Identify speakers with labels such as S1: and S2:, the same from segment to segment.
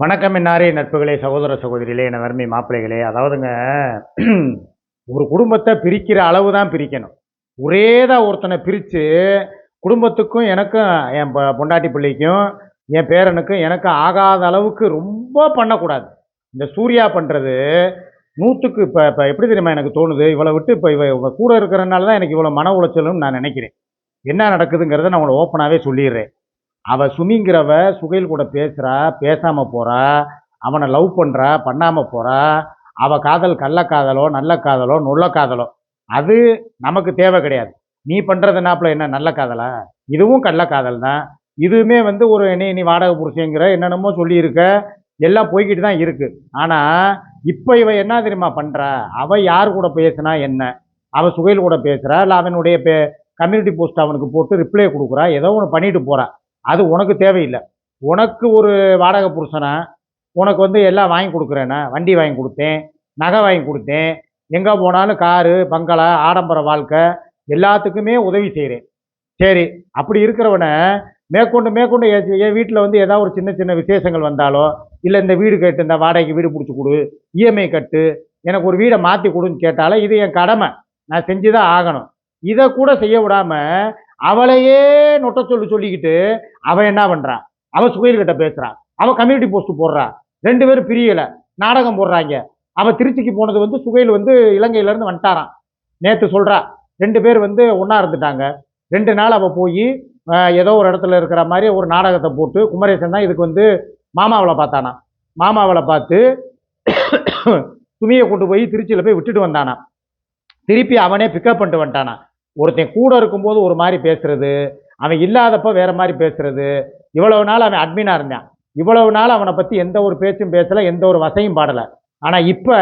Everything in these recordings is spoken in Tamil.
S1: வணக்கம் என்னாரே நட்புகளே சகோதர சகோதரிகளே என வறுமை மாப்பிள்ளைகளே. அதாவதுங்க ஒரு குடும்பத்தை பிரிக்கிற அளவு தான் பிரிக்கணும். ஒரேதான் ஒருத்தனை பிரித்து குடும்பத்துக்கும் எனக்கும் என் பொண்டாட்டி பிள்ளைக்கும் என் பேரனுக்கும் எனக்கும் ஆகாத அளவுக்கு ரொம்ப பண்ணக்கூடாது. இந்த சூர்யா பண்ணுறது நூற்றுக்கு இப்போ இப்போ எப்படி தெரியுமா எனக்கு தோணுது? இவ்வளோ விட்டு இப்போ இவ இவங்க கூட இருக்கிறனால தான் எனக்கு இவ்வளோ மன உளைச்சலும் நான் நினைக்கிறேன். என்ன நடக்குதுங்கிறத நான் உங்களை ஓப்பனாகவே சொல்லிடுறேன். அவள் சுமிங்கிறவ சுகையில் கூட பேசுகிறா பேசாமல் போகிறா அவனை லவ் பண்ணுறா பண்ணாமல் போகிறா அவள் காதல் கள்ள காதலோ நல்ல காதலோ நுள்ள காதலோ அது நமக்கு தேவை கிடையாது. நீ பண்றதுனாப்புல என்ன நல்ல காதலா? இதுவும் கள்ள காதல் தான் இதுவுமே வந்து ஒரு நீ நீ வாடகை புருஷங்கிற என்னென்னமோ சொல்லியிருக்க எல்லாம் போய்கிட்டு தான் இருக்குது ஆனால் இப்போ இவ என்ன தெரியுமா பண்ணுறா அவள் யார் கூட பேசுனா என்ன? அவள் சுகையில் கூட பேசுகிறா இல்லை அவனுடைய பே கம்யூனிட்டி போஸ்ட் அவனுக்கு போட்டு ரிப்ளை கொடுக்குறா ஏதோ ஒன்று பண்ணிட்டு போகிறா அது உனக்கு தேவையில்லை. உனக்கு ஒரு வாடகை புருஷனா உனக்கு வந்து எல்லாம் வாங்கி கொடுக்குறேன்னா வண்டி வாங்கி கொடுத்தேன் நகை வாங்கி கொடுத்தேன் எங்கே போனாலும் காரு பங்களா ஆடம்பர வாழ்க்கை எல்லாத்துக்குமே உதவி செய்கிறேன் சரி அப்படி இருக்கிறவனை மேற்கொண்டு மேற்கொண்டு என் வீட்டில் வந்து ஏதாவது ஒரு சின்ன சின்ன விசேஷங்கள் வந்தாலோ இல்லை இந்த வீடு கட்டு இந்த வாடகைக்கு வீடு பிடிச்சி கொடு இஎம்ஐ கட்டு எனக்கு ஒரு வீடை மாற்றி கொடுன்னு கேட்டாலே இது என் கடமை. நான் செஞ்சு தான் ஆகணும். இதை கூட செய்ய விடாமல் அவளையே நொட்ட சொல்லி சொல்லிக்கிட்டு அவன் என்ன பண்ணுறான் அவள் சுகையில்கிட்ட பேசுகிறான் அவள் கம்யூனிட்டி போஸ்ட் போடுறா. ரெண்டு பேரும் பிரியலை. நாடகம் போடுறாங்க. அவள் திருச்சிக்கு போனது வந்து சுகையில் வந்து இலங்கையிலேருந்து வந்துட்டாரான் நேற்று சொல்கிறா ரெண்டு பேர் வந்து ஒன்றா இருந்துட்டாங்க. ரெண்டு நாள் அவள் போய் ஏதோ ஒரு இடத்துல இருக்கிற மாதிரி ஒரு நாடகத்தை போட்டு குமரேசன் தான் இதுக்கு வந்து மாமாவளை பார்த்தானா மாமாவளை பார்த்து சுமியை கொண்டு போய் திருச்சியில் போய் விட்டுட்டு வந்தானா திருப்பி அவனே பிக்கப் பண்ணிட்டு வந்துட்டானா ஒருத்தன் கூட இருக்கும்போது ஒரு மாதிரி பேசுறது அவன் இல்லாதப்போ வேற மாதிரி பேசுறது இவ்வளவு நாள் அவன் அட்மினாக இருந்தான். இவ்வளவு நாள் அவனை பற்றி எந்த ஒரு பேச்சும் பேசலை எந்த ஒரு வசையும் பாடலை. ஆனால் இப்போ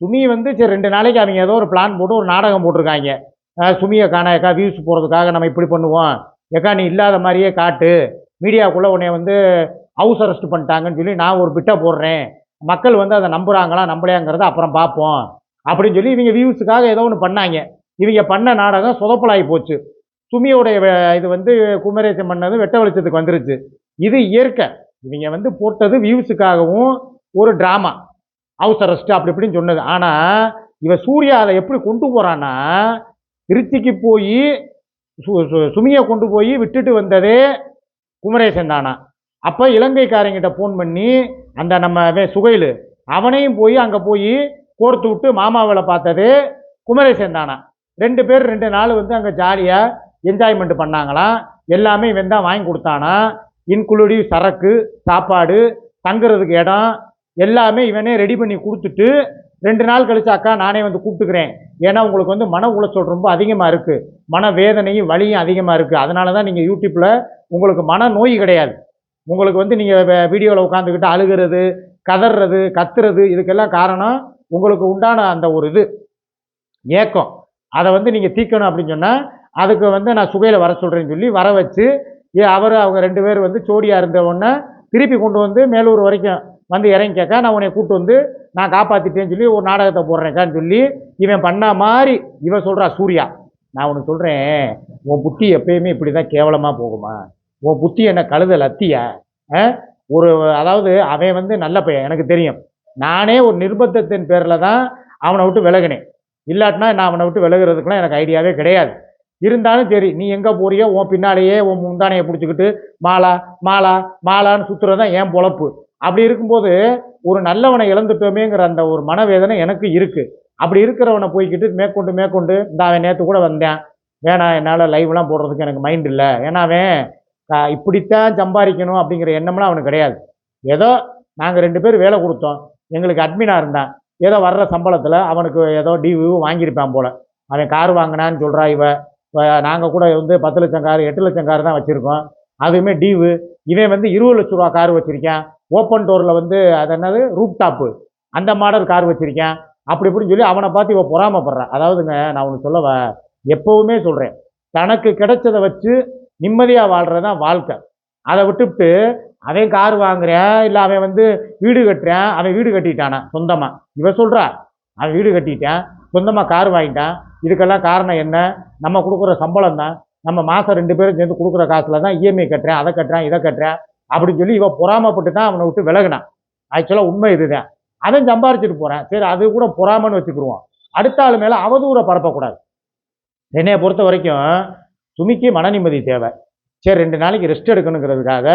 S1: சுமி வந்து சரி ரெண்டு நாளைக்கு அவங்க ஏதோ ஒரு பிளான் போட்டு ஒரு நாடகம் போட்டிருக்காங்க. சுமியை காண ஏக்கா வியூஸ் போகிறதுக்காக நம்ம இப்படி பண்ணுவோம். ஏக்கா நீ இல்லாத மாதிரியே காட்டு. மீடியாவுக்குள்ளே உன்னை வந்து ஹவுஸ் அரெஸ்ட் பண்ணிட்டாங்கன்னு சொல்லி நான் ஒரு பிட்டை போடுறேன். மக்கள் வந்து அதை நம்புகிறாங்களா நம்பலையாங்கிறத அப்புறம் பார்ப்போம். அப்படின்னு சொல்லி இவங்க வியூஸுக்காக ஏதோ ஒன்று பண்ணாங்க. இவங்க பண்ண நாடகம் சொதப்பலாகி போச்சு. சுமியோடைய இது வந்து குமரேசன் பண்ணது வெட்ட வெளிச்சத்துக்கு வந்துருச்சு. இது இயற்கை. இவங்க வந்து போட்டது வியூஸுக்காகவும் ஒரு ட்ராமா. ஹவுஸ் அரெஸ்ட் அப்படி இப்படின்னு சொன்னது. ஆனால் இவன் சூர்யா அதை எப்படி கொண்டு போகிறான்னா திருச்சிக்கு போய் சுமியை கொண்டு போய் விட்டுட்டு வந்ததே குமரேசன் தானா. அப்போ இலங்கைக்காரங்கிட்ட ஃபோன் பண்ணி அந்த நம்ம சுகையில் அவனையும் போய் அங்கே போய் கோர்த்து விட்டு மாமாவில் பார்த்தது குமரேசன் தானா. ரெண்டு பேர் ரெண்டு நாள் வந்து அங்கே ஜாலியாக என்ஜாய்மெண்ட் பண்ணாங்களாம். எல்லாமே இவன் தான் வாங்கி கொடுத்தானா. இன்க்ளூடிவ் சரக்கு சாப்பாடு தங்குறதுக்கு இடம் எல்லாமே இவனே ரெடி பண்ணி கொடுத்துட்டு ரெண்டு நாள் கழிச்சாக்கா நானே வந்து கூப்பிட்டுக்கிறேன். ஏன்னா உங்களுக்கு வந்து மன உளைச்சல் ரொம்ப அதிகமாக இருக்குது மன வேதனையும் வலியும் அதிகமாக இருக்குது அதனால தான் நீங்கள் யூடியூப்பில் உங்களுக்கு மன நோய் கிடையாது. உங்களுக்கு வந்து நீங்கள் வீடியோவில் உட்காந்துக்கிட்டு அழுகிறது கதறது கத்துறது இதுக்கெல்லாம் காரணம் உங்களுக்கு உண்டான அந்த ஒரு இது ஏக்கம். அதை வந்து நீங்கள் தீக்கணும் அப்படின்னு சொன்னால் அதுக்கு வந்து நான் சுகையில் வர சொல்கிறேன்னு சொல்லி வர வச்சு ஏ அவர் அவங்க ரெண்டு பேர் வந்து ஜோடியாக இருந்த உடனே திருப்பி கொண்டு வந்து மேலூர் வரைக்கும் வந்து இறங்கி கேட்க நான் உன்னை கூப்பிட்டு வந்து நான் காப்பாற்றிட்டேன்னு சொல்லி ஒரு நாடகத்தை போடுறேன்க்கான்னு சொல்லி இவன் பண்ண மாதிரி இவன் சொல்கிறா சூர்யா நான் உனக்கு சொல்கிறேன் உன் புத்தி எப்பயுமே இப்படி தான் கேவலமாக போகுமா? உன் புத்தி என்ன கழுத லத்தியா? ஒரு அதாவது அவன் வந்து நல்ல பையன் எனக்கு தெரியும். நானே ஒரு நிர்பந்தத்தின் பேரில் தான் அவனை விட்டு விலகினேன். இல்லாட்டினா நான் அவனை விட்டு விலகிறதுக்குலாம் எனக்கு ஐடியாவே கிடையாது. இருந்தாலும் சரி நீ எங்கே போறியோ உன் பின்னாலேயே உன் முந்தானையை பிடிச்சிக்கிட்டு மாலா மாலா மாலான்னு சுற்றுறது தான் என் பொழப்பு. அப்படி இருக்கும்போது ஒரு நல்லவனை இழந்துட்டோமேங்கிற அந்த ஒரு மனவேதனை எனக்கு இருக்குது அப்படி இருக்கிறவனை போய்க்கிட்டு மேற்கொண்டு மேற்கொண்டு இந்த அவன் நேற்று கூட வந்தேன். வேணாம் என்னால் லைவ்லாம் போடுறதுக்கு எனக்கு மைண்ட் இல்லை. ஏன்னா அவன் இப்படித்தான் சம்பாதிக்கணும் அப்படிங்கிற எண்ணம்லாம் அவனுக்கு கிடையாது. ஏதோ நாங்கள் ரெண்டு பேர் வேலை கொடுத்தோம். எங்களுக்கு அட்மினாக இருந்தான். ஏதோ வர்ற சம்பளத்தில் அவனுக்கு ஏதோ டிவியூ வாங்கியிருப்பான் போல். அவன் கார் வாங்கினான்னு சொல்கிறா இவ. நாங்கள் கூட வந்து பத்து லட்சம் கார் எட்டு லட்சம் கார் தான் வச்சுருக்கோம். அதுவுமே டிவு இவன் வந்து இருபது லட்ச ரூபா கார் வச்சுருக்கேன். ஓப்பன் டோரில் வந்து அது என்னது? ரூப் டாப்பு அந்த மாடல் கார் வச்சுருக்கேன். அப்படி இப்படின்னு சொல்லி அவனை பார்த்து இவன் பொறாமப்படுறான் அதாவதுங்க நான் உனக்கு சொல்ல எப்போவுமே சொல்கிறேன் தனக்கு கிடைச்சதை வச்சு நிம்மதியாக வாழ்கிறது தான் வாழ்க்கை. அதை விட்டுவிட்டு அவன் கார் வாங்குறேன் இல்லை அவன் வந்து வீடு கட்டுறேன் அவன் வீடு கட்டிட்டானா? சொந்தமாக இவன் சொல்கிறா அவன் வீடு கட்டிட்டான் சொந்தமாக கார் வாங்கிட்டான். இதுக்கெல்லாம் காரணம் என்ன? நம்ம கொடுக்குற சம்பளம் தான் நம்ம மாதம் ரெண்டு பேரும் சேர்ந்து கொடுக்குற காசில் தான் இஎம்ஐ கட்டுறேன் அதை கட்டுறேன் இதை கட்டுறேன் அப்படின்னு சொல்லி இவன் பொறாமப்பட்டு தான் அவனை விட்டு விலகுனான். ஆக்சுவலாக உண்மை இதுதான். அவன் சம்பாரிச்சிட்டு போகிறேன் சரி அது கூட பொறாமன்னு வச்சுக்கிருவோம் அடுத்த ஆள் மேலே அவதூறை பரப்பக்கூடாது. என்னையை பொறுத்த வரைக்கும் சுமிக்கு மன நிம்மதி தேவை. சரி ரெண்டு நாளைக்கு ரெஸ்ட் எடுக்கணுங்கிறதுக்காக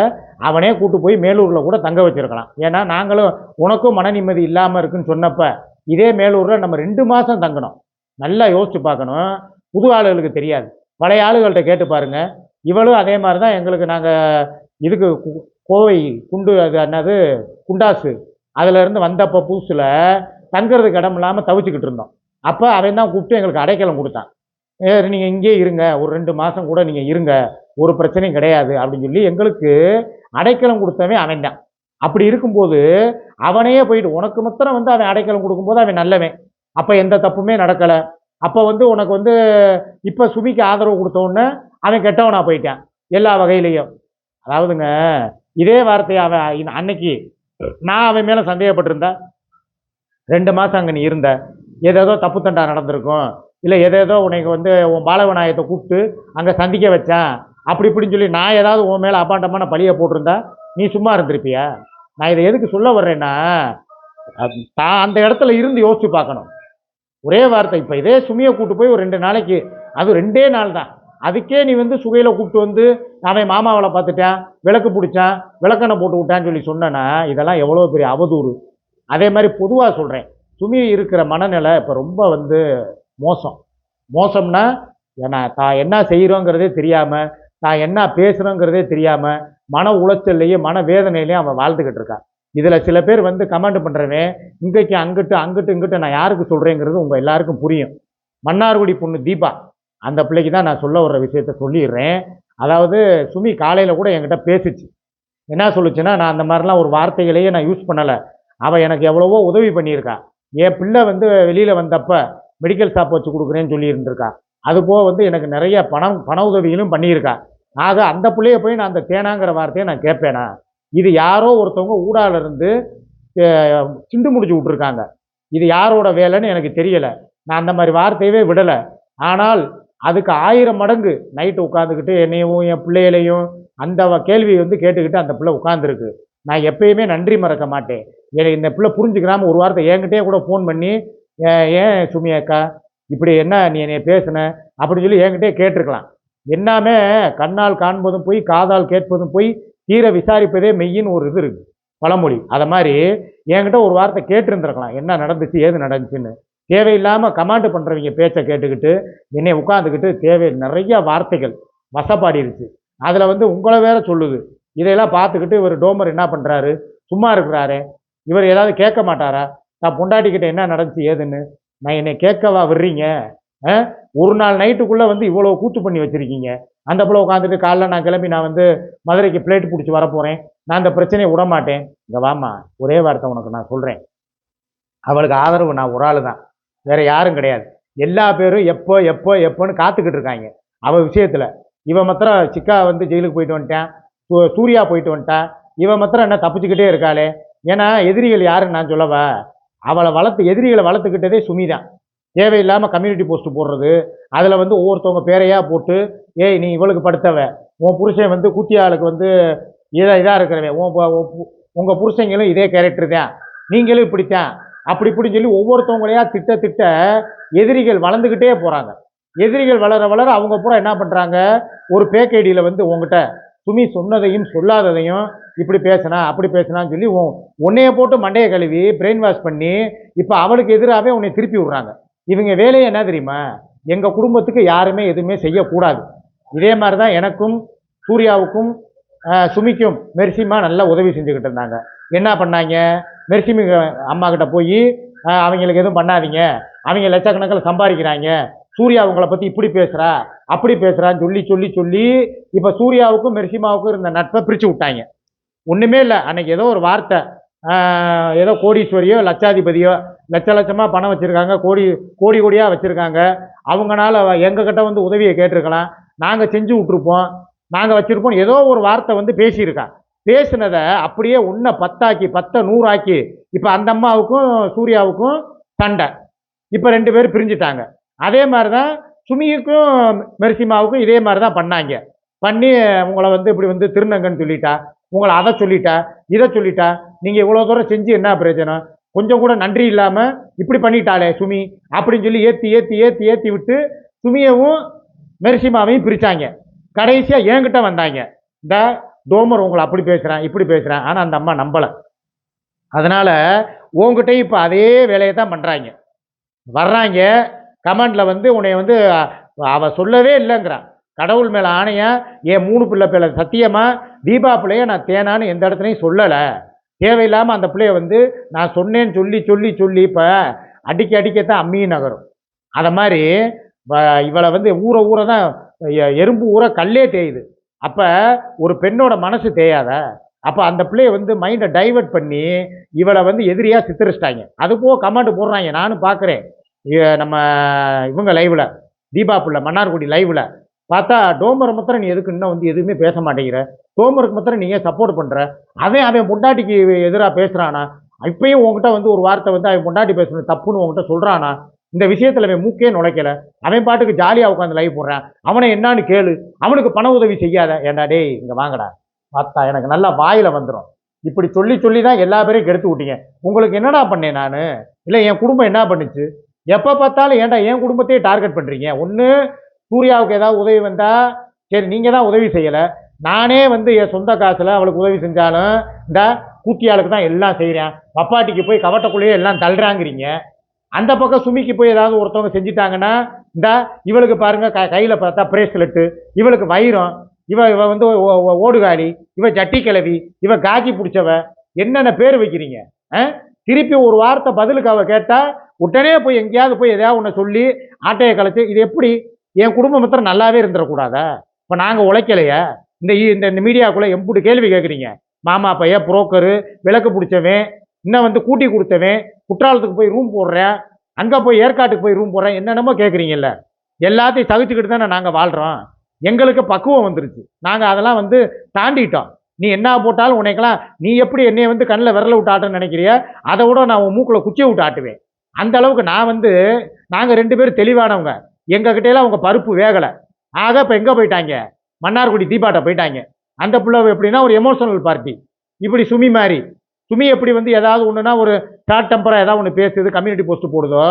S1: அவனே கூட்டு போய் மேலூரில் கூட தங்க வச்சிருக்கலாம். ஏன்னா நாங்களும் உனக்கும் மன நிம்மதி இல்லாமல் இருக்குன்னு சொன்னப்போ இதே மேலூரில் நம்ம ரெண்டு மாதம் தங்கணும். நல்லா யோசிச்சு பார்க்கணும். புது ஆளுகளுக்கு தெரியாது. பழைய ஆளுகள்கிட்ட கேட்டு பாருங்கள் இவளும் அதே மாதிரி தான் எங்களுக்கு நாங்கள் இதுக்கு கோவை குண்டு அது என்னது குண்டாசு அதுலேருந்து வந்தப்போ புதுசில் தங்குறதுக்கு இடம் இல்லாமல் தவிச்சுக்கிட்டு இருந்தோம். அப்போ அவன் தான் கூப்பிட்டு எங்களுக்கு அடைக்கலம் கொடுத்தான். நீங்கள் இங்கேயே இருங்க. ஒரு ரெண்டு மாதம் கூட நீங்கள் இருங்க. ஒரு பிரச்சனையும் கிடையாது அப்படின்னு சொல்லி எங்களுக்கு அடைக்கலம் கொடுத்தவன் அவன் தான். அப்படி இருக்கும்போது அவனையே போயிட்டு உனக்கு மாத்திரம் வந்து அவன் அடைக்கலம் கொடுக்கும்போது அவன் நல்லவன். அப்போ எந்த தப்புமே நடக்கலை. அப்போ வந்து உனக்கு வந்து இப்போ சுமிக்கு ஆதரவு கொடுத்தோன்னு அவன் கெட்டவனா போயிட்டான் எல்லா வகையிலையும். அதாவதுங்க இதே வார்த்தையை அவன் அன்னைக்கு நான் அவன் மேலே சந்தேகப்பட்டிருந்தேன் ரெண்டு மாதம் அங்கே நீ இருந்த ஏதேதோ தப்பு தண்டா நடந்திருக்கும் இல்லை எதேதோ உனக்கு வந்து உன் பாலவநாயகத்தை கூப்பிட்டு அங்கே சந்திக்க வச்சேன் அப்படி இப்படின்னு சொல்லி நான் ஏதாவது உன் மேலே அப்பாண்டமான பழியை போட்டிருந்தா நீ சும்மா இருந்திருப்பியா? நான் இதை எதுக்கு சொல்ல வர்றேன்னா தான் அந்த இடத்துல இருந்து யோசிச்சு பார்க்கணும். ஒரே வார்த்தை இப்போ இதே சுமியை கூப்பிட்டு போய் ஒரு ரெண்டு நாளைக்கு அது ரெண்டே நாள் தான். அதுக்கே நீ வந்து சுகையில் கூப்பிட்டு வந்து அவன் மாமாவளை பார்த்துட்டான் விளக்கு பிடிச்சான் விளக்கெண்ணெய் போட்டு விட்டான்னு சொல்லி சொன்னேன்னா இதெல்லாம் எவ்வளோ பெரிய அவதூறு. அதே மாதிரி பொதுவாக சொல்கிறேன் சுமி இருக்கிற மனநிலை இப்போ ரொம்ப வந்து மோசம். மோசம்னா ஏன்னா தான் என்ன செய்கிறோங்கிறதே தெரியாமல் நான் என்ன பேசுகிறோங்கிறதே தெரியாமல் மன உளைச்சல்லையும் மன வேதனையிலையும் அவன் வாழ்ந்துக்கிட்டு இருக்கான். இதில் சில பேர் வந்து கமெண்ட் பண்ணுறவன் இங்கேக்கு அங்கிட்டு அங்கிட்டு இங்கிட்டு நான் யாருக்கு சொல்கிறேங்கிறது உங்கள் எல்லாருக்கும் புரியும். மன்னார்குடி பொண்ணு தீபா அந்த பிள்ளைக்கு தான் நான் சொல்ல வர்ற விஷயத்த சொல்லிடுறேன். அதாவது சுமி காலையில் கூட என்கிட்ட பேசிச்சு. என்ன சொல்லுச்சுன்னா நான் அந்த மாதிரிலாம் ஒரு வார்த்தைகளையே நான் யூஸ் பண்ணலை. அவள் எனக்கு எவ்வளவோ உதவி பண்ணியிருக்கா. என் பிள்ளை வந்து வெளியில் வந்தப்போ மெடிக்கல் ஷாப் வச்சு கொடுக்குறேன்னு சொல்லி இருந்திருக்கா அதுபோக வந்து எனக்கு நிறைய பணம் பண உதவிகளும் பண்ணியிருக்கா. ஆக அந்த பிள்ளைய போய் நான் அந்த தேனாங்கிற வார்த்தையை நான் கேட்பேனா? இது யாரோ ஒருத்தவங்க ஊடால இருந்து சிண்டு முடிச்சு விட்ருக்காங்க இது யாரோட வேலைன்னு எனக்கு தெரியலை. நான் அந்த மாதிரி வார்த்தையவே விடலை. ஆனால் அதுக்கு ஆயிரம் மடங்கு நைட்டு உட்காந்துக்கிட்டு என்னையும் என் பிள்ளைகளையும் அந்த கேள்வியை கேள்வி வந்து கேட்டுக்கிட்டு அந்த பிள்ளை உட்காந்துருக்கு நான் எப்பயுமே நன்றி மறக்க மாட்டேன். எனக்கு இந்த பிள்ளை புரிஞ்சுக்கிறாம ஒரு வார்த்தை என்கிட்டயே கூட ஃபோன் பண்ணி "ஏன், சுமியாக்கா அக்கா இப்படி என்ன நீ என்னைய பேசுன? அப்படின்னு சொல்லி என்கிட்டே கேட்டிருக்கலாம். எல்லாமே கண்ணால் காண்பதும் போய் காதால் கேட்பதும் போய் தீர விசாரிப்பதே மெய்யின்னு ஒரு இது இருக்குது. பழமொழி. அதை மாதிரி என்கிட்ட ஒரு வார்த்தை கேட்டிருந்துருக்கலாம். என்ன நடந்துச்சு ஏது நடந்துச்சுன்னு. தேவையில்லாமல் கமாண்டு பண்ணுறவங்க பேச்சை கேட்டுக்கிட்டு என்னை உட்காந்துக்கிட்டு தேவை நிறைய வார்த்தைகள் வசப்பாடிருச்சு. அதில் வந்து உங்களை வேற சொல்லுது. இதையெல்லாம் பார்த்துக்கிட்டு இவர் டோமர் என்ன பண்ணுறாரு சும்மா இருக்கிறாரு. இவர் ஏதாவது கேட்க மாட்டாரா? நான் பொண்டாட்டிக்கிட்ட என்ன நடந்துச்சு ஏதுன்னு. நான் என்னை கேட்கவா விடுறீங்க? ஆ? ஒரு நாள் நைட்டுக்குள்ளே வந்து இவ்வளோ கூத்து பண்ணி வச்சுருக்கீங்க. அந்த பிள்ளை உட்காந்துட்டு காலைல நான் கிளம்பி நான் வந்து மதுரைக்கு பிளேட் பிடிச்சி வரப்போகிறேன் நான் அந்த பிரச்சனையை விட மாட்டேன். இங்கே வாம்மா ஒரே வார்த்தை உனக்கு நான் சொல்கிறேன் அவளுக்கு ஆதரவு நான் ஒரு ஆள் தான் வேறு யாரும் கிடையாது. எல்லா பேரும் எப்போ எப்போ எப்போன்னு காத்துக்கிட்டு இருக்காங்க. அவள் விஷயத்தில். இவன் மாத்திரம் சிக்கா வந்து ஜெயிலுக்கு போயிட்டு வந்துட்டேன். சூ- சூர்யா போயிட்டு வந்துட்டான் இவன் மாத்திரம் என்ன தப்பிச்சுக்கிட்டே இருக்காளே. ஏன்னா எதிரிகள் யாருன்னு நான் சொல்லவா? அவளை வளர்த்து எதிரிகளை வளர்த்துக்கிட்டதே சுமி தான் தேவையில்லாமல் கம்யூனிட்டி போஸ்ட் போடுறது. அதில் வந்து ஒவ்வொருத்தவங்க பேரையாக போட்டு ஏய் நீ இவளுக்கு படுத்தவ. உன் புருஷன் வந்து குத்தியாளுக்கு வந்து இதாக இதாக இருக்கிறவன். உன் உங்கள் புருஷங்களும் இதே கேரக்டர் தான். நீங்களும் இப்படித்தான். அப்படி இப்படின்னு சொல்லி ஒவ்வொருத்தவங்களையா திட்ட திட்ட எதிரிகள் வளர்ந்துக்கிட்டே போகிறாங்க எதிரிகள் வளர வளர அவங்க பூரா என்ன பண்ணுறாங்க ஒரு பேக் ஐடியில் வந்து உங்ககிட்ட சுமி சொன்னதையும் சொல்லாததையும் இப்படி பேசினா அப்படி பேசினான்னு சொல்லி உன் உன்னைய போட்டு மண்டையை கழுவி பிரெயின் வாஷ் பண்ணி இப்போ அவளுக்கு எதிராகவே உன்னை திருப்பி விடுறாங்க. இவங்க வேலையை என்ன தெரியுமா? எங்கள் குடும்பத்துக்கு யாருமே எதுவுமே செய்யக்கூடாது. இதே மாதிரி தான் எனக்கும் சூர்யாவுக்கும் சுமிக்கும் மெர்சிமா நல்லா உதவி செஞ்சுக்கிட்டு இருந்தாங்க. என்ன பண்ணாங்க? மெர்சிமி அம்மா கிட்ட போய் அவங்களுக்கு எதுவும் பண்ணாதீங்க. அவங்க லட்சக்கணக்கில் சம்பாதிக்கிறாங்க. சூர்யா உங்களை பற்றி இப்படி பேசுகிறா அப்படி பேசுகிறான்னு சொல்லி சொல்லி சொல்லி இப்போ சூர்யாவுக்கும் மெர்சிமாவுக்கும் இருந்த நட்பை பிரித்து விட்டாங்க. ஒன்றுமே இல்லை. அன்னைக்கு ஏதோ ஒரு வார்த்தை ஏதோ கோடீஸ்வரியோ லட்சாதிபதியோ லட்ச லட்சமாக பணம் வச்சுருக்காங்க கோடி கோடி கோடியாக வச்சுருக்காங்க. அவங்கனால எங்ககிட்ட வந்து உதவியை கேட்டிருக்கலாம். நாங்கள் செஞ்சு விட்ருப்போம் நாங்கள் வச்சுருப்போம் ஏதோ ஒரு வார்த்தை வந்து பேசியிருக்கா. பேசுனதை அப்படியே ஒன்றை பத்தாக்கி பத்தை நூறாக்கி இப்போ அந்த அம்மாவுக்கும் சூர்யாவுக்கும் சண்டை. இப்போ ரெண்டு பேரும் பிரிஞ்சுட்டாங்க. அதே மாதிரி தான் சுமிக்கும் மெர்சிமாவுக்கும் இதே மாதிரி தான் பண்ணாங்க. பண்ணி உங்களை வந்து இப்படி வந்து திருநங்கன்னு சொல்லிட்டா உங்களை அதை சொல்லிட்டா இதை சொல்லிட்டா நீங்கள் இவ்வளோ தூரம் செஞ்சு என்ன பிரயோஜனம்? கொஞ்சம் கூட நன்றி இல்லாமல் இப்படி பண்ணிட்டாளே சுமி அப்படின்னு சொல்லி ஏற்றி ஏற்றி ஏற்றி ஏற்றி விட்டு சுமியவும் மெரிசிமாவையும் பிரித்தாங்க கடைசியாக என்கிட்ட வந்தாங்க. இந்த டோமர் உங்களை அப்படி பேசுகிறேன் இப்படி பேசுகிறேன் ஆனால் அந்த அம்மா நம்பலை. அதனால் உங்ககிட்டயும் இப்போ அதே வேலையை தான் பண்ணுறாங்க வர்றாங்க. கமெண்டில் வந்து உன்னை வந்து அவள் சொல்லவே இல்லைங்கிறான். கடவுள் மேலே ஆணையா என் மூணு பிள்ளை பிள்ளை சத்தியமாக தீபா பிள்ளைய நான் தேனான்னு எந்த இடத்துலையும் சொல்லலை. தேவையில்லாமல் அந்த பிள்ளைய வந்து நான் சொன்னேன்னு சொல்லி சொல்லி சொல்லி இப்போ அடிக்க அடிக்கத்தான் அம்மியும் நகரும். அதை மாதிரி இவளை வந்து ஊற ஊற தான் எ- எறும்பு ஊற கல்லே தேயுது. அப்போ ஒரு பெண்ணோட மனசு தேயாத. அப்போ அந்த பிள்ளைய வந்து மைண்டை டைவர்ட் பண்ணி இவளை வந்து எதிரியாக சித்தரிச்சிட்டாங்க. அதுபோக கமெண்ட் போடுறாங்க. நானும் பார்க்குறேன் நம்ம இவங்க லைவில் தீபா புள்ள மன்னார்குடி லைவில் பார்த்தா டோமர் மாத்திரம் நீ எதுக்கு இன்னும் வந்து எதுவுமே பேச மாட்டேங்கிற? டோமருக்கு மாத்திரம் நீ ஏன் சப்போர்ட் பண்ணுற அவன் அவன் பொண்டாட்டிக்கு எதிராக பேசுகிறானா இப்பயும் உன்கிட்ட வந்து ஒரு வார்த்தை வந்து அவன் பொண்டாட்டி பேசுறது தப்புன்னு உங்ககிட்ட சொல்கிறானா இந்த விஷயத்தில் அவன் மூக்கே நுழைக்கல. அவன் பாட்டுக்கு ஜாலியாக உட்காந்து லைவ் போடுறான். அவனை என்னான்னு கேளு. அவனுக்கு பண உதவி செய்யாத. ஏண்டா டேய் இங்கே வாங்கடா. பார்த்தா எனக்கு நல்லா வாயில் வந்துடும் இப்படி சொல்லி சொல்லி தான் எல்லா பேரையும் கெடுத்து விட்டீங்க. உங்களுக்கு என்னடா பண்ணேன் நான்? இல்லை என் குடும்பம் என்ன பண்ணுச்சு? எப்போ பார்த்தாலும் ஏன்டா என் குடும்பத்தையே டார்கெட் பண்ணுறீங்க ஒன்று சூர்யாவுக்கு ஏதாவது உதவி வந்தால் சரி நீங்கள் தான் உதவி செய்யலை. நானே வந்து என் சொந்த காசில் அவளுக்கு உதவி செஞ்சாலும் இந்த கூத்தியாளுக்கு தான் எல்லாம் செய்கிறேன் பப்பாட்டிக்கு போய் கவட்டக்குள்ளேயே எல்லாம் தள்ளுறாங்கிறீங்க. அந்த பக்கம் சுமிக்கு போய் ஏதாவது ஒருத்தவங்க செஞ்சிட்டாங்கன்னா இந்த இவளுக்கு பாருங்க க கையில் பார்த்தா பிரேஸ்லெட்டு இவளுக்கு வைரம் இவ இவ வந்து ஓ- ஓடுகாலி இவ ஜட்டி கிளவி இவ காக்கி பிடிச்சவ என்னென்ன பேர் வைக்கிறீங்க? திருப்பி ஒரு வார்த்தை பதிலுக்கு அவள் கேட்டால் உடனே போய் எங்கேயாவது போய் எதையாவது ஒன்று சொல்லி ஆட்டையை கலைச்சு இது எப்படி? என் குடும்பம் மாத்திரம் நல்லாவே இருந்துடக்கூடாதா இப்போ நாங்கள் உழைக்கலையே. இந்த இந்த இந்த மீடியாக்குள்ளே எம்புட்டு கேள்வி கேட்குறீங்க மாமா பையன் புரோக்கரு விளக்கு பிடிச்சவன் இன்னும் வந்து கூட்டி கொடுத்தவன் குற்றாலத்துக்கு போய் ரூம் போடுறேன் அங்கே போய் ஏற்காட்டுக்கு போய் ரூம் போடுறேன் என்னென்னமோ கேட்குறீங்கல்ல எல்லாத்தையும் சகிச்சுக்கிட்டு தானே நாங்கள் வாழ்கிறோம் எங்களுக்கு பக்குவம் வந்துருச்சு. நாங்கள் அதெல்லாம் வந்து தாண்டிட்டோம். நீ என்ன போட்டாலும் உன்னைக்கெல்லாம் நீ எப்படி என்னைய வந்து கண்ணில் விரல விட்டு ஆட்டன்னு நினைக்கிறிய? அதை விட நான் உன் மூக்கில் குச்சியை விட்டு ஆட்டுவேன். அந்த அளவுக்கு நான் வந்து நாங்கள் ரெண்டு பேரும் தெளிவானவங்க. எங்ககிட்டலாம் அவங்க பருப்பு வேகலை. ஆக இப்போ எங்கே போயிட்டாங்க? மன்னார்குடி தீபாட்ட போயிட்டாங்க. அந்த பிள்ளை எப்படின்னா ஒரு எமோஷனல் பார்ட்டி இப்படி சுமி மாதிரி. சுமி எப்படி வந்து ஏதாவது ஒன்றுனா ஒரு ஷார்ட் டெம்பராக ஏதாவது ஒன்று பேசுது கம்யூனிட்டி போஸ்ட் போடுதோ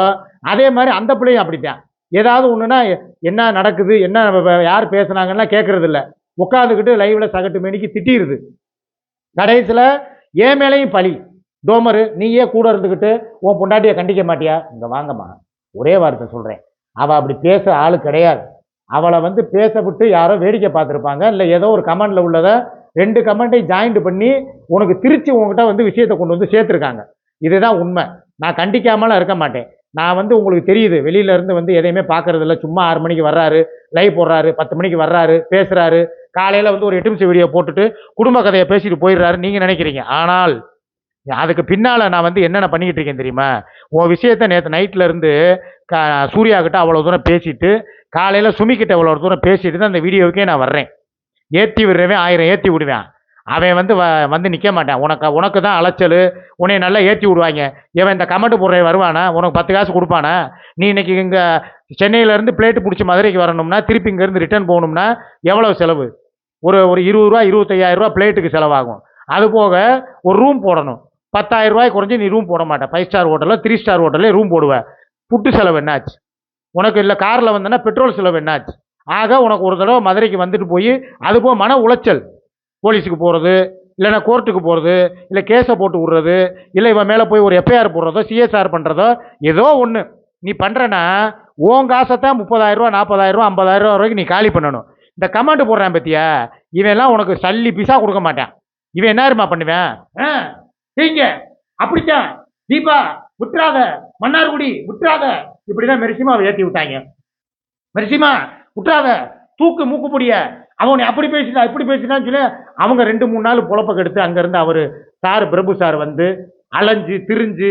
S1: அதே மாதிரி அந்த பிள்ளையும் அப்படித்தான். ஏதாவது ஒன்றுனா என்ன நடக்குது என்ன யார் பேசுனாங்கன்னா கேட்குறது இல்லை உட்காந்துக்கிட்டு லைவில் சகட்டு மேனிக்கு திட்டிடுது கடைசியில் என் மேலேயும் பழி. டோமரு நீயே கூட இருந்துக்கிட்டு உன் பொண்டாட்டியை கண்டிக்க மாட்டியா? இங்கே வாங்கம்மா. ஒரே வார்த்தை சொல்கிறேன் அவள் அப்படி பேச ஆள் கிடையாது. அவளை வந்து பேச விட்டு யாரோ வேடிக்கை பார்த்துருப்பாங்க. இல்லை ஏதோ ஒரு கமெண்டில் உள்ளதை ரெண்டு கமெண்ட்டையும் ஜாயிண்ட் பண்ணி உனக்கு திருச்சி உங்ககிட்ட வந்து விஷயத்தை கொண்டு வந்து சேர்த்துருக்காங்க. இதுதான் உண்மை. நான் கண்டிக்காமலாம் இருக்க மாட்டேன். நான் வந்து உங்களுக்கு தெரியுது. வெளியில இருந்து வந்து எதையுமே பார்க்குறதில்ல சும்மா ஆறு மணிக்கு வர்றாரு லைவ் போடுறாரு பத்து மணிக்கு வர்றாரு பேசுகிறாரு காலையில் வந்து ஒரு எட்டு நிமிஷம் வீடியோ போட்டுட்டு குடும்ப கதையை பேசிட்டு போயிடுறாரு. நீங்கள் நினைக்கிறீங்க. ஆனால் அதுக்கு பின்னால் நான் வந்து என்னென்ன பண்ணிக்கிட்டு இருக்கேன் தெரியுமா? உன் விஷயத்த நேற்று நைட்லேருந்து க சூர்யா கிட்ட அவ்வளோ தூரம் பேசிட்டு காலையில் சுமிக்கிட்ட அவ்வளோ தூரம் பேசிட்டு தான் அந்த வீடியோவுக்கே நான் வர்றேன். ஏற்றி விடுறவன் ஆயிரம் ஏற்றி விடுவேன். அவன் வந்து வ வந்து நிற்க மாட்டான். உனக்கு உனக்கு தான் அலைச்சல். உன்னை நல்லா ஏற்றி விடுவாங்க. இவன் இந்த கமெண்ட் போடுறவன் வருவானா? உனக்கு பத்து காசு கொடுப்பானா? நீ இன்னைக்கு இங்கே சென்னையிலேருந்து பிளேட்டு பிடிச்சி மதுரைக்கு வரணும்னா திருப்பி இங்கேருந்து ரிட்டர்ன் போகணும்னா எவ்வளோ செலவு? ஒரு ஒரு இருபது ரூபா இருபத்தையாயிரம் ரூபா பிளேட்டுக்கு செலவாகும். அது போக ஒரு ரூம் போடணும். பத்தாயிரம் ரூபாய் குறைஞ்சி நீ ரூம் போட மாட்டேன் ஃபைவ் ஸ்டார் ஹோட்டலில் த்ரீ ஸ்டார் ஹோட்டலில் ரூம் போடுவேன் புட்டு செலவு என்னாச்சு? உனக்கு இல்லை காரில் வந்தேன்னா பெட்ரோல் செலவு என்னாச்சு? ஆக உனக்கு ஒரு தடவை மதுரைக்கு வந்துட்டு போய் அது போக மன உளைச்சல். போலீஸுக்கு போகிறது இல்லைன்னா கோர்ட்டுக்கு போகிறது இல்லை கேஸை போட்டு விட்றது இல்லை இவன் மேலே போய் ஒரு எஃப்ஐஆர் போடுறதோ சிஎஸ்ஆர் பண்ணுறதோ ஏதோ ஒன்று நீ பண்ணுறேன்னா உன் காசை தான் முப்பதாயிரரூவா நாற்பதாயிரரூவா ஐம்பதாயிரரூவா வரைக்கும் நீ காலி பண்ணணும். இந்த கமெண்ட் போடுறான் பத்தியா? எல்லாம் உனக்கு சல்லி பிசா கொடுக்க மாட்டான். இவன் என்ன தெரியுமா பண்ணுவேன்? ஆ செய்யுங்க அப்படித்தான். தீபா விட்டுறாத மன்னார்குடி விட்டுறாத இப்படிதான் மெரிசிமா ஏற்றி விட்டாங்க. மெரிசிமா விட்டுறாத தூக்கு மூக்குப்பொடிய அவனை அப்படி பேசினா இப்படி பேசினான்னு சொல்லி அவங்க ரெண்டு மூணு நாள் பொழப்ப கெடுத்து அங்கேருந்து அவர் சார் பிரபு சார் வந்து அலைஞ்சு திரிஞ்சு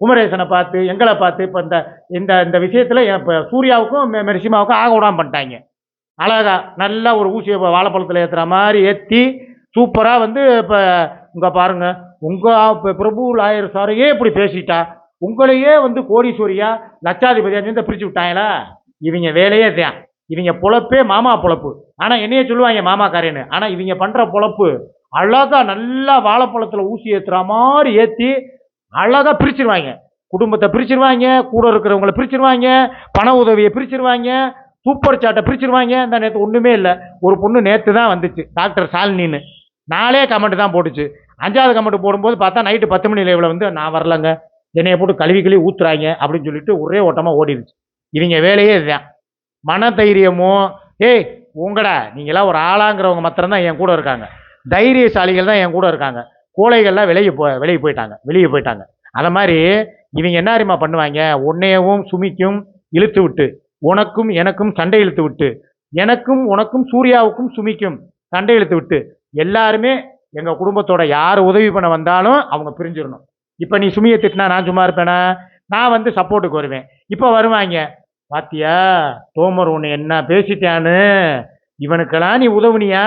S1: குமரேசனை பார்த்து எங்களை பார்த்து இப்போ இந்த இந்த இந்த விஷயத்தில் இப்போ சூர்யாவுக்கும் மெ- ஆக விடாமல் பண்ணிட்டாங்க. அழகா நல்லா ஒரு ஊசியை வாழைப்பழத்தில் ஏற்றுற மாதிரி ஏற்றி சூப்பராக வந்து இப்போ இங்கே பாருங்க உங்கள் பிரபு லாயர் சாரையே இப்படி பேசிட்டா உங்களையே வந்து கோடீஸ்வரியா லட்சாதிபதியா சேர்ந்து பிரித்து விட்டாங்களா? இவங்க வேலையே தான் இவங்க பொழப்பே மாமா பொழப்பு. ஆனால் என்னையே சொல்லுவாங்க மாமாக்காரேன்னு. ஆனால் இவங்க பண்ணுற பொழப்பு அழகா நல்லா வாழைப்பழத்தில் ஊசி ஏற்றுற மாதிரி ஏற்றி அழகாக பிரிச்சிருவாங்க. குடும்பத்தை பிரிச்சிருவாங்க கூட இருக்கிறவங்கள பிரிச்சிருவாங்க பண உதவியை பிரிச்சிருவாங்க சூப்பர் சாட்டை பிரிச்சிருவாங்க. இந்த நேற்று ஒன்றுமே இல்லை. ஒரு பொண்ணு நேற்று தான் வந்துச்சு டாக்டர் சாலினின்னு. நாலே கமெண்ட் தான் போட்டுச்சு. அஞ்சாவது கமெண்ட் போடும்போது பார்த்தா நைட்டு பத்து மணி லைவில் வந்து நான் வரலங்க. என்னையை போட்டு கழுவி கழுவி ஊத்துறாங்க. அப்படின்னு சொல்லிட்டு ஒரே ஓட்டமாக ஓடிடுச்சு இவங்க வேலையே இதுதான். மன தைரியமும் ஏய் உங்கடா நீங்களாம் ஒரு ஆளாங்கிறவங்க மாத்திரம்தான் என் கூட இருக்காங்க. தைரியசாலிகள் தான் என் கூட இருக்காங்க. கோழைகள்லாம் வெளியே போ வெளியே போயிட்டாங்க. வெளியே போயிட்டாங்க. அதை மாதிரி இவங்க என்ன அறிமா பண்ணுவாங்க? உன்னையவும் சுமிக்கும் இழுத்து விட்டு உனக்கும் எனக்கும் சண்டை இழுத்து விட்டு எனக்கும் உனக்கும் சூர்யாவுக்கும் சுமிக்கும் சண்டை இழுத்து விட்டு எல்லாருமே எங்கள் குடும்பத்தோட யார் உதவி பண்ண வந்தாலும் அவங்க பிரிஞ்சிடணும். இப்போ நீ சுமியை திட்டினா நான் சும்மா இருப்பேனா? நான் வந்து சப்போர்ட்டுக்கு வருவேன். இப்போ வருவாங்க. பாத்தியா தோமர் உன்னை என்ன பேசிட்டான்னு இவனுக்கெல்லாம் நீ உதவுனியா?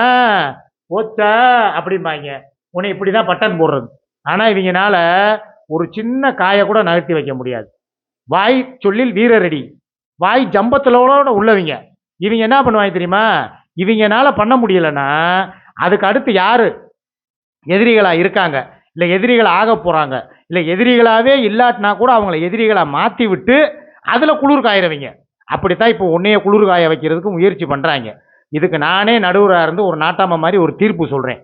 S1: போச்சா? அப்படிம்பாங்க. உன்னை இப்படி தான் பட்டன் போடுறது. ஆனால் இவங்கனால ஒரு சின்ன காயை கூட நகர்த்தி வைக்க முடியாது. வாய் சொல்லில் வீரரடி. வாய் ஜம்பத்திலோட உள்ளவங்க. இவங்க என்ன பண்ணுவாங்க தெரியுமா? இவங்கனால பண்ண முடியலன்னா அதுக்கு அடுத்து யாரு? எதிரிகளாக இருக்காங்க. இல்லை எதிரிகள் ஆக போகிறாங்க இல்லை எதிரிகளாகவே இல்லாட்டினா கூட அவங்கள எதிரிகளாக மாற்றி விட்டு அதில் குளிர் காயிறவங்க. அப்படித்தான் இப்போ உன்னைய குளிர் காய வைக்கிறதுக்கு முயற்சி பண்ணுறாங்க இதுக்கு நானே நடுவராக இருந்து ஒரு நாட்டாம மாதிரி ஒரு தீர்ப்பு சொல்கிறேன்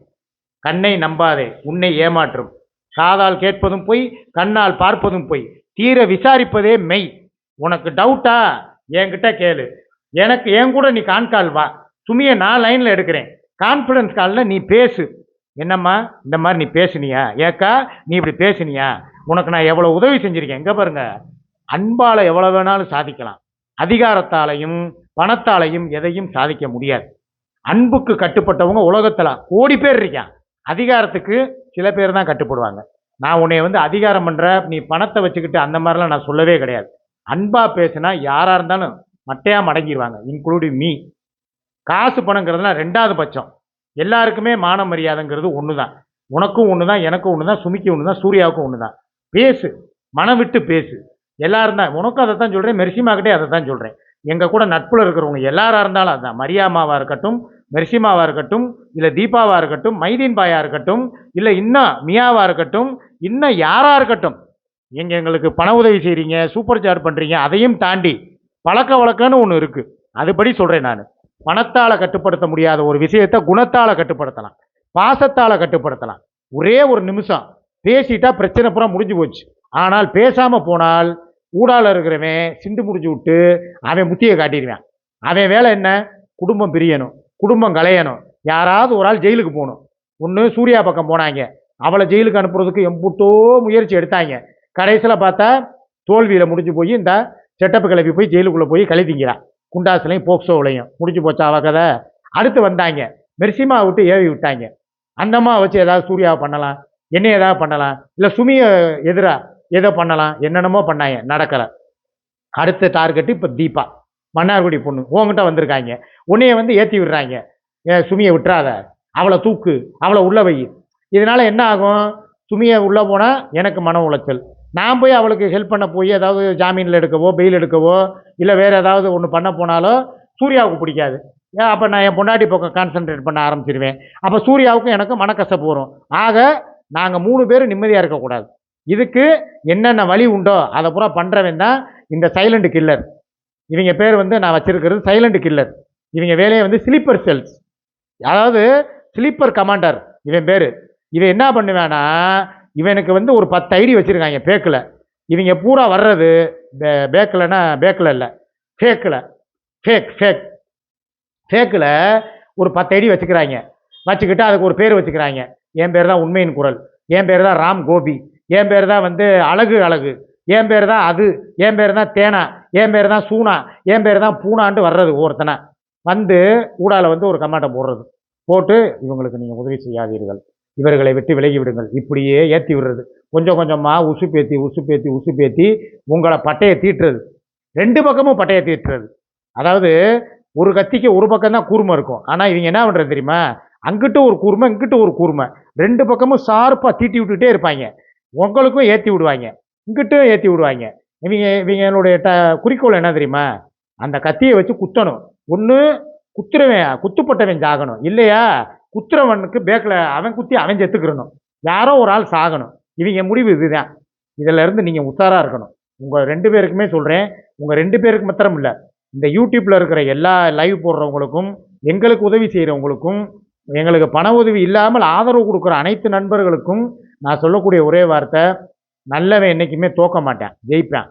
S1: கண்ணை நம்பாதே உன்னை ஏமாற்றும். காதால் கேட்பதும் பொய் கண்ணால் பார்ப்பதும் பொய். தீர விசாரிப்பதே மெய். உனக்கு டவுட்டா என்கிட்ட கேளு. எனக்கு என் கூட நீ கான்கால் வா. சுமியை நான் லைனில் எடுக்கிறேன். கான்ஃபிடன்ஸ் காலில் நீ பேசு. என்னம்மா? இந்த மாதிரி நீ பேசுனியா? ஏக்கா நீ இப்படி பேசுனியா? உனக்கு நான் எவ்வளோ உதவி செஞ்சுருக்கேன்? எங்கே பாருங்க. அன்பால் எவ்வளோ வேணாலும் சாதிக்கலாம். அதிகாரத்தாலையும் பணத்தாலையும் எதையும் சாதிக்க முடியாது. அன்புக்கு கட்டுப்பட்டவங்க உலகத்தில் கோடி பேர் இருக்கான். அதிகாரத்துக்கு சில பேர் தான் கட்டுப்படுவாங்க. நான் உன்னை வந்து அதிகாரம் பண்ணுற நீ பணத்தை வச்சுக்கிட்டு அந்த மாதிரிலாம் நான் சொல்லவே கிடையாது. அன்பாக பேசினா யாராக இருந்தாலும் மட்டையாக மடங்கிடுவாங்க இன்க்ளூடிங் மீ காசு பணங்கிறதுலாம் ரெண்டாவது பட்சம். எல்லாருக்குமே மான மரியாதைங்கிறது ஒன்று தான் உனக்கும் ஒன்று தான் எனக்கும் ஒன்று தான் சுமிக்கு ஒன்று தான் சூர்யாவுக்கும் ஒன்று தான் பேசு. மனம் விட்டு பேசு. எல்லாரும் தான் உனக்கும் அதை தான் சொல்கிறேன் மெர்சிமாக்கிட்டே அதை தான் சொல்கிறேன் எங்கள் கூட நட்புல இருக்கிறவங்க எல்லாராக இருந்தாலும் அதுதான் மரியாமாவாக இருக்கட்டும் மெர்சிமாவாக இருக்கட்டும் இல்லை தீபாவாக இருக்கட்டும் மைதீன் பாயாக இருக்கட்டும் இல்லை இன்னும் மியாவாக இருக்கட்டும் இன்னும் யாராக இருக்கட்டும். நீங்கள் எங்களுக்கு பண உதவி செய்கிறீங்க சூப்பர் சார்ஜ் பண்ணுறீங்க அதையும் தாண்டி பழக்க வழக்கம்னு ஒன்று இருக்குது அதுபடி சொல்கிறேன் நான். பணத்தால் கட்டுப்படுத்த முடியாத ஒரு விஷயத்தை குணத்தால் கட்டுப்படுத்தலாம். பாசத்தால் கட்டுப்படுத்தலாம். ஒரே ஒரு நிமிஷம். பேசிட்டா பிரச்சனை பூரா முடிஞ்சு போச்சு. ஆனால் பேசாமல் போனால் ஊடால இருக்கிறவன் சிண்டு முடிஞ்சு விட்டு அவன் முத்தியை காட்டிடுவான். அவன் வேலை என்ன? குடும்பம் பிரியணும். குடும்பம் கலையணும் யாராவது ஒரு ஆள் ஜெயிலுக்கு போகணும். ஒன்று சூர்யா பக்கம் போனாங்க. அவளை ஜெயிலுக்கு அனுப்புறதுக்கு எம்புட்டோ முயற்சி எடுத்தாங்க. கடைசியில் பார்த்தா தோல்வியில் முடிஞ்சு போய் இந்த செட்டப்பு கிளப்பி போய் ஜெயிலுக்குள்ளே போய் கழித்திங்கிறான் குண்டாஸ்லையும் போக்சோவிலையும் முடிஞ்சு போச்சா அவ கதை? அடுத்து வந்தாங்க. மெர்சிமா விட்டு ஏவி விட்டாங்க. அந்தம்மா வச்சு ஏதாவது சூர்யாவை பண்ணலாம். என்ன ஏதாவது பண்ணலாம். இல்லை சுமிய எதிராக ஏதோ பண்ணலாம். என்னென்னமோ பண்ணாங்க. நடக்கலை. அடுத்த டார்கெட்டு இப்போ தீபா. மன்னார்குடி பொண்ணு. உங்ககிட்ட வந்திருக்காங்க. உன்னைய வந்து ஏற்றி விடுறாங்க. சுமியை விட்டுறாத. அவளை தூக்கு. அவளை உள்ள வை. இதனால் என்ன ஆகும்? சுமியை உள்ளே போனால் எனக்கு மன உளைச்சல். நான் போய் அவளுக்கு ஹெல்ப் பண்ண போய் ஏதாவது ஜாமீனில் எடுக்கவோ பெயில் எடுக்கவோ இல்லை வேறு ஏதாவது ஒன்று பண்ண போனாலோ சூர்யாவுக்கு பிடிக்காது. ஏன்? அப்போ நான் என் பொண்டாட்டி பக்கம் கான்சென்ட்ரேட் பண்ண ஆரம்பிச்சிருவேன். அப்போ சூர்யாவுக்கும் எனக்கும் மனக்கசப்பு வரும். ஆக நாங்கள் மூணு பேரும் நிம்மதியாக இருக்கக்கூடாது இதுக்கு என்னென்ன வழி உண்டோ அதை பூரா பண்ணுறவன் தான் இந்த சைலண்ட் கில்லர் இவங்க பேர் வந்து நான் வச்சுருக்கிறது சைலண்ட் கில்லர் இவங்க வேலையை வந்து ஸ்லீப்பர் செல்ஸ் அதாவது ஸ்லீப்பர் கமாண்டர் இவன் பேர். இவன் என்ன பண்ணுவேன்னா இவனுக்கு வந்து ஒரு பத்து ஐடி வச்சுருக்காங்க பேக்கில். இவங்க பூரா வர்றது பே பேக்கில்னா பேக்கில் இல்லை. ஃபேக்கில் ஃபேக் ஃபேக் ஃபேக்கில் ஒரு பத்து ஐடி வச்சுக்கிறாங்க. வச்சுக்கிட்டு அதுக்கு ஒரு பேர் வச்சுக்கிறாங்க. என் பேர் தான் உண்மையின் குரல். என் பேர் தான் ராம் கோபி. என் பேர் தான் வந்து அழகு அழகு. என் பேர் தான் அது. என் பேர் தான் தேனா. என் பேர் தான் சூனா. என் பேர் தான் பூனான்ட்டு வர்றது ஒருத்தனை வந்து ஊடால வந்து ஒரு கமாண்டை போடுறது. போட்டு இவங்களுக்கு நீங்கள் உதவி செய்யாதீர்கள். இவர்களை விட்டு விலகி விடுங்கள். இப்படியே ஏற்றி விடுறது. கொஞ்சம் கொஞ்சமாக உசுபேத்தி உசு பேத்தி உசு பேத்தி உங்களை பட்டையை தீட்டுறது. ரெண்டு பக்கமும் பட்டையை தீட்டுறது. அதாவது ஒரு கத்திக்கு ஒரு பக்கம் தான் கூர்மை இருக்கும். ஆனால் இவங்க என்ன பண்ணுறது தெரியுமா? அங்கிட்டு ஒரு கூர்மை இங்கிட்டு ஒரு கூர்மை. ரெண்டு பக்கமும் ஷார்ப்பாக தீட்டி விட்டுட்டே இருப்பாங்க. உங்களுக்கும் ஏற்றி விடுவாங்க. இங்கிட்டும் ஏற்றி விடுவாங்க. இவங்க இவங்களுடைய ட குறிக்கோள் என்ன தெரியுமா? அந்த கத்தியை வச்சு குத்தணும். ஒன்று குத்துறவன் குத்துப்பட்டவன் சாகணும். இல்லையா? குத்துறவனுக்கு பேக்கில் அவன் குத்தி அவன் செத்துக்கிறணும் யாரோ ஒரு ஆள் சாகணும். இவங்க முடிவு இதுதான். இதிலேருந்து நீங்கள் உஷாராக இருக்கணும். உங்கள் ரெண்டு பேருக்குமே சொல்கிறேன் உங்கள் ரெண்டு பேருக்கு மாத்திரம் இல்லை. இந்த யூடியூப்பில் இருக்கிற எல்லா லைவ் போடுறவங்களுக்கும் எங்களுக்கு உதவி செய்கிறவங்களுக்கும் எங்களுக்கு பண உதவி இல்லாமல் ஆதரவு கொடுக்குற அனைத்து நண்பர்களுக்கும் நான் சொல்லக்கூடிய ஒரே வார்த்தை நல்லவன் என்றைக்குமே தோக்க மாட்டேன் ஜெயிப்பேன்.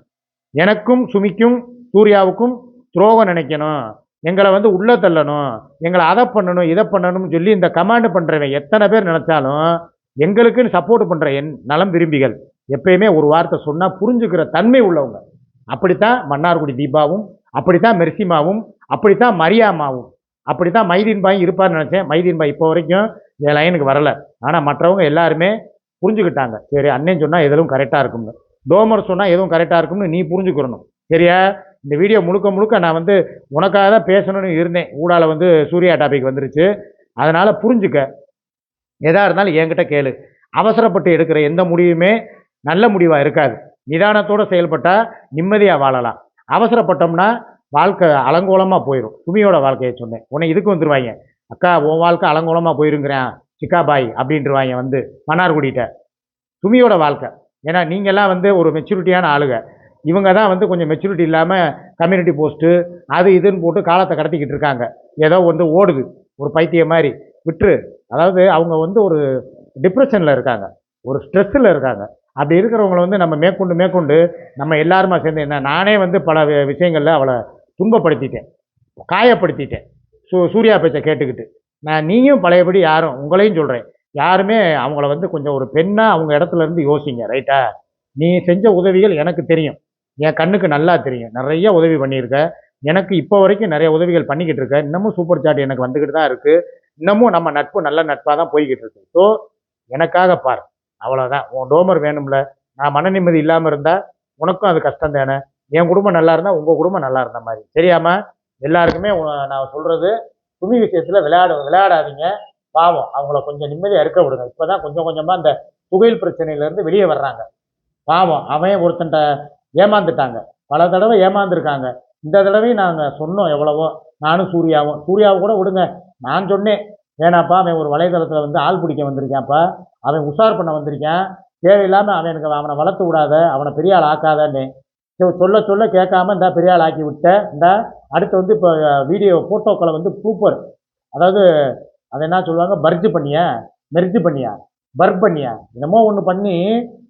S1: எனக்கும் சுமிக்கும் சூர்யாவுக்கும் துரோகம் நினைக்கணும். எங்களை வந்து உள்ளே தள்ளணும். எங்களை அதை பண்ணணும் இதை பண்ணணும்னு சொல்லி இந்த கமாண்டு பண்ணுறவன் எத்தனை பேர் நினச்சாலும் எங்களுக்குன்னு சப்போர்ட் பண்ணுற என் நலம் விரும்பிகள். எப்பயுமே ஒரு வார்த்தை சொன்னால் புரிஞ்சுக்கிற தன்மை உள்ளவங்க. அப்படித்தான் மன்னார்குடி தீபாவும் அப்படித்தான் மெர்சிமாவும் அப்படித்தான் மரியாமாவும் அப்படித்தான் மைதீன் பாயும் இருப்பார்னு நினச்சேன். மைதீன் பாய் இப்போ வரைக்கும் என் லைனுக்கு வரலை. ஆனால் மற்றவங்க எல்லாருமே புரிஞ்சுக்கிட்டாங்க. சரி அண்ணன் சொன்னால் எதுவும் கரெக்டாக இருக்கும்னு. டோமர் சொன்னால் எதுவும் கரெக்டாக இருக்கும்னு நீ புரிஞ்சுக்கிறணும். சரியா? இந்த வீடியோ முழுக்க முழுக்க நான் வந்து உனக்காக தான் பேசணும்னு இருந்தேன். ஊடால வந்து சூர்யா டாபிக் வந்துருச்சு. அதனால் புரிஞ்சுக்க. எதாக இருந்தாலும் என்கிட்ட கேளு. அவசரப்பட்டு எடுக்கிற எந்த முடிவுமே நல்ல முடிவாக இருக்காது. நிதானத்தோடு செயல்பட்டால் நிம்மதியாக வாழலாம். அவசரப்பட்டோம்னா வாழ்க்கை அலங்கோலமாக போயிடும் சுமியோட வாழ்க்கையை சொன்னேன். உன்னை இதுக்கு வந்துடுவாங்க அக்கா உன் வாழ்க்கை அலங்கோலமாக போயிருங்கிறேன். சிக்கா பாய். அப்படின்றவாங்க வந்து மன்னார்குடிகிட்ட சுமியோட வாழ்க்கை. ஏன்னா நீங்கள்லாம் வந்து ஒரு மெச்சூரிட்டியான ஆளுங்க. இவங்க தான் வந்து கொஞ்சம் மெச்சூரிட்டி இல்லாமல் கம்யூனிட்டி போஸ்ட்டு அது இதுன்னு போட்டு காலத்தை கடத்திக்கிட்டு இருக்காங்க. ஏதோ வந்து ஓடுது. ஒரு பைத்தியம் மாதிரி. விட்டுரு. அதாவது அவங்க வந்து ஒரு டிப்ரெஷனில் இருக்காங்க. ஒரு ஸ்ட்ரெஸ்ஸில் இருக்காங்க. அப்படி இருக்கிறவங்கள வந்து நம்ம மேற்கொண்டு மேற்கொண்டு நம்ம எல்லாருமா சேர்ந்து என்ன நானே வந்து பல விஷயங்களில் அவளை துன்பப்படுத்திட்டேன். காயப்படுத்திட்டேன். சூ சூர்யா பேச்சை கேட்டுக்கிட்டு. நான் நீயும் பழையபடி யாரும் உங்களையும் சொல்கிறேன் யாருமே அவங்கள வந்து கொஞ்சம் ஒரு பெண்ணாக அவங்க இடத்துல இருந்து யோசிங்க ரைட்டா நீ செஞ்ச உதவிகள் எனக்கு தெரியும். என் கண்ணுக்கு நல்லா தெரியும். நிறைய உதவி பண்ணியிருக்க. எனக்கு இப்போ வரைக்கும் நிறைய உதவிகள் பண்ணிக்கிட்டு இருக்க. இன்னமும் சூப்பர் சாட் எனக்கு வந்துக்கிட்டு தான் இருக்குது இன்னமும் நம்ம நட்பு நல்ல நட்பாக தான் போய்கிட்டு இருக்கு ஸோ எனக்காக பார். அவ்வளோதான் உன் டோமர் வேணும்ல. நான் மன நிம்மதி இல்லாமல் இருந்தால் உனக்கும் அது கஷ்டம் தானே என் குடும்பம் நல்லா இருந்தால் உங்கள் குடும்பம் நல்லா இருந்த மாதிரி. தெரியாமல் எல்லாருக்குமே நான் சொல்கிறது துணி விஷயத்தில் விளையாட விளையாடாதீங்க. பாவம். அவங்கள கொஞ்சம் நிம்மதியாக இருக்க விடுங்க. இப்போ தான் கொஞ்சம் கொஞ்சமாக அந்த புகையில் பிரச்சனையிலேருந்து வெளியே வர்றாங்க. பாவம். அவன் ஒருத்தன்ட்ட ஏமாந்துட்டாங்க. பல தடவை ஏமாந்துருக்காங்க. இந்த தடவையும் நாங்கள் சொன்னோம் எவ்வளவோ. நானும் சூர்யாவும் சூர்யாவை கூட விடுங்க. நான் சொன்னேன் ஏன்னாப்பா அவன் ஒரு வலைதளத்தில் வந்து ஆள் பிடிக்க வந்திருக்கான்ப்பா. அவன் உஷார் பண்ண வந்திருக்கான். தேவையில்லாமல் அவன் எனக்கு அவனை வளர்த்து விடாத அவனை பெரிய ஆள் ஆக்காதன்னு சொல்ல சொல்ல கேட்காம இந்த பெரிய ஆள் ஆக்கி விட்ட. இந்த அடுத்து வந்து இப்போ வீடியோ ஃபோட்டோக்களை வந்து சூப்பர் அதாவது அதை என்ன சொல்லுவாங்க? பர்ஜ் பண்ணியா? மெர்ஜ் பண்ணியா? பர்ப் பண்ணியா? என்னமோ ஒன்று பண்ணி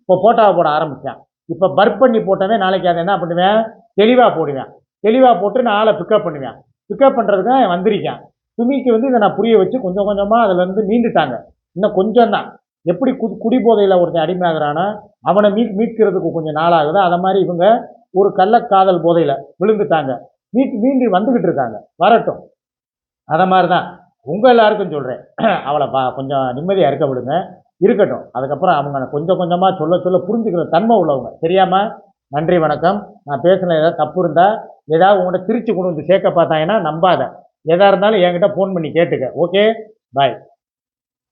S1: இப்போ ஃபோட்டோவை போட ஆரம்பித்தேன் இப்போ பர்ப் பண்ணி போட்டவே நாளைக்கு அதை என்ன பண்ணுவேன்? தெளிவாக போடுவேன். தெளிவாக போட்டு நான் ஆளை பிக்கப் பண்ணுவேன். பிக்கப் பண்ணுறதுக்கு அவன் வந்திருக்கேன். சுமிக்கு வந்து இதை நான் புரிய வச்சு கொஞ்சம் கொஞ்சமாக அதுலேருந்து மீண்டுட்டாங்க இன்னும் கொஞ்சம் தான். எப்படி குடி குடிபோதையில் ஒருத்தன் அடிமையாகிறானோ அவனை மீட் மீட்கிறதுக்கு கொஞ்சம் நாளாகுது. அதை மாதிரி இவங்க ஒரு கள்ளக்காதல் போதையில் விழுந்துட்டாங்க. மீட் மீண்டு வந்துக்கிட்டு இருக்காங்க. வரட்டும். அதை மாதிரி தான். உங்கள் எல்லாருக்கும் சொல்கிறேன் அவளை பா கொஞ்சம் நிம்மதியாக இருக்க விடுங்க. இருக்கட்டும். அதுக்கப்புறம் அவங்க கொஞ்சம் கொஞ்சமாக சொல்ல சொல்ல புரிஞ்சுக்கிற தன்மை உள்ளவங்க. தெரியாமல் நன்றி வணக்கம். நான் பேசின ஏதாவது தப்பு இருந்தால் ஏதாவது உங்கள்கிட்ட திருச்சி கொண்டு வந்து சேர்க்க பார்த்தாங்கன்னா நம்பாத. எதாக இருந்தாலும் என்கிட்ட ஃபோன் பண்ணி கேட்டுக்க. Okay bye